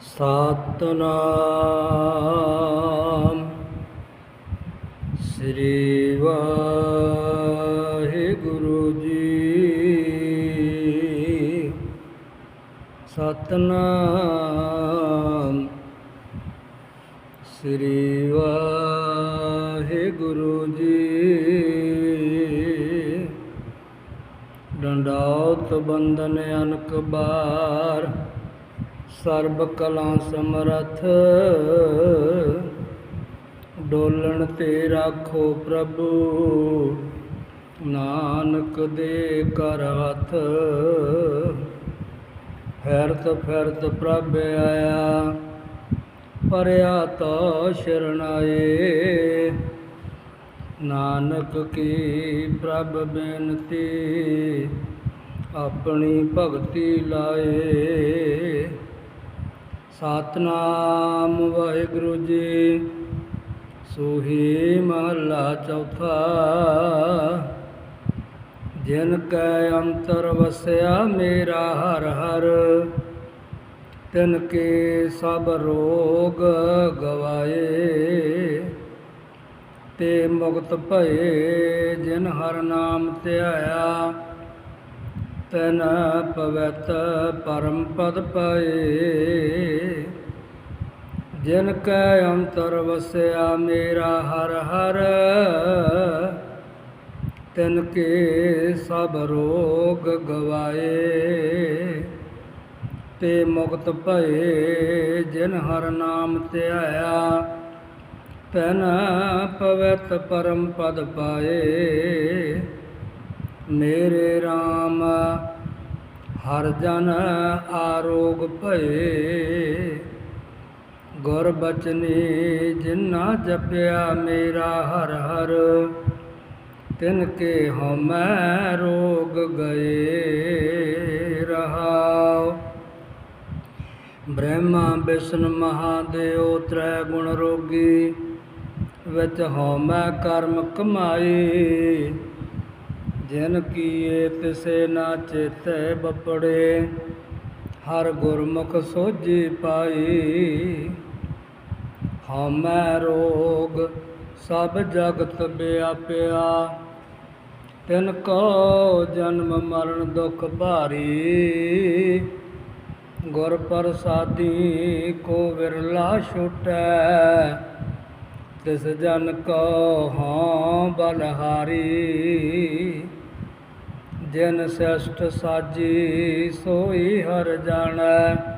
ਸਤਨਾਮ। ਸ੍ਰੀ ਵਾਹਿਗੁਰੂ ਜੀ। ਸਤਨਾਮ। ਸ੍ਰੀ ਵਾਹਿਗੁਰੂ ਜੀ। ਡੰਡਾਉਤ ਬੰਦਨ ਅਨਕ ਬਾਰ। ਸਰਬ ਕਲਾ ਸਮਰਥ। ਡੋਲਣ ਤੇ ਰਾਖੋ ਪ੍ਰਭੂ, ਨਾਨਕ ਦੇ ਕਰ ਹੱਥ। ਫਿਰਤ ਫਿਰਤ ਪ੍ਰਭ ਆਇਆ ਪਰਿਆ ਤਾ ਸ਼ਰਣਾਏ ਨਾਨਕ ਕੀ ਪ੍ਰਭ ਬੇਨਤੀ, ਆਪਣੀ ਭਗਤੀ ਲਾਏ। ਸਤਨਾਮ ਵਾਹਿਗੁਰੂ ਜੀ। ਸੋਹੀ ਮਹਲਾ ਚੌਥਾ। ਜਿਨ ਕੈ ਅੰਤਰ ਵਸਿਆ ਮੇਰਾ ਹਰ ਹਰ, ਤਿਨ ਕੇ ਸਭ ਰੋਗ ਗਵਾਏ। ਤੇ ਮੁਕਤ ਭਏ ਜਿਨ ਹਰ ਨਾਮ ਧਿਆਇਆ, ਤਨ ਪਵਿੱਤ ਪਰਮ ਪਦ ਪਾਏ। ਜਿਨ ਕੈ ਅੰਤਰ ਵਸਿਆ ਮੇਰਾ ਹਰ ਹਰ, ਤਿਨ ਕੇ ਸਭ ਰੋਗ ਗਵਾਏ। ਤੇ ਮੁਕਤ ਭਏ ਜਿਨ ਹਰ ਨਾਮ ਧਿਆਇਆ, ਤਨ ਪਵਿੱਤ ਪਰਮ ਪਦ ਪਾਏ। ਮੇਰੇ RAM ਹਰ ਜਨ ਆਰੋਗ ਭਏ। ਗੁਰ ਬਚਨੀ ਜਿਨਾ ਜਪਿਆ ਮੇਰਾ ਹਰ ਹਰ, ਤਿਨ ਕੇ ਹਮੈ ਰੋਗ ਗਏ ਰਹਾਉ। ਬ੍ਰਹਮਾ ਵਿਸ਼ਨ ਮਹਾਦੇਵ ਤ੍ਰੈ ਗੁਣ ਰੋਗੀ, ਵਿੱਚ ਹਉਮੈ ਕਰਮ ਕਮਾਈ। ਜਿਨ ਕੀਏ ਤਿਸੇ ਨਾ ਚੇਤੇ ਬਪੜੇ, ਹਰ ਗੁਰਮੁਖ ਸੋਜੀ ਪਾਈ। ਹਉਮੈ ਰੋਗ, ਸਭ ਜਗਤ ਵਿਆਪਿਆ। ਤਿਨ ਕੋ ਜਨਮ ਮਰਨ ਦੁਖ ਭਾਰੀ, ਗੁਰ ਪ੍ਰਸਾਦੀ ਕੋ ਵਿਰਲਾ ਛੁਟੈ। ਤਿਸ ਜਨ ਕੋ ਹਾਂ ਬਲਹਾਰੀ, ਜਿਨ ਸ੍ਰੇਸ਼ਟ ਸਾਜੀ ਸੋਈ ਹਰ ਜਾਣੈ।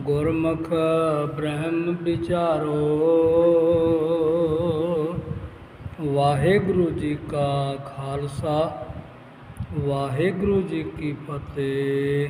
ਗੁਰਮੁਖ ਬ੍ਰਹਮ ਵਿਚਾਰੋ। ਵਾਹਿਗੁਰੂ ਜੀ ਕਾ ਖਾਲਸਾ ਵਾਹਿਗੁਰੂ ਜੀ ਕੀ ਫਤਿਹ।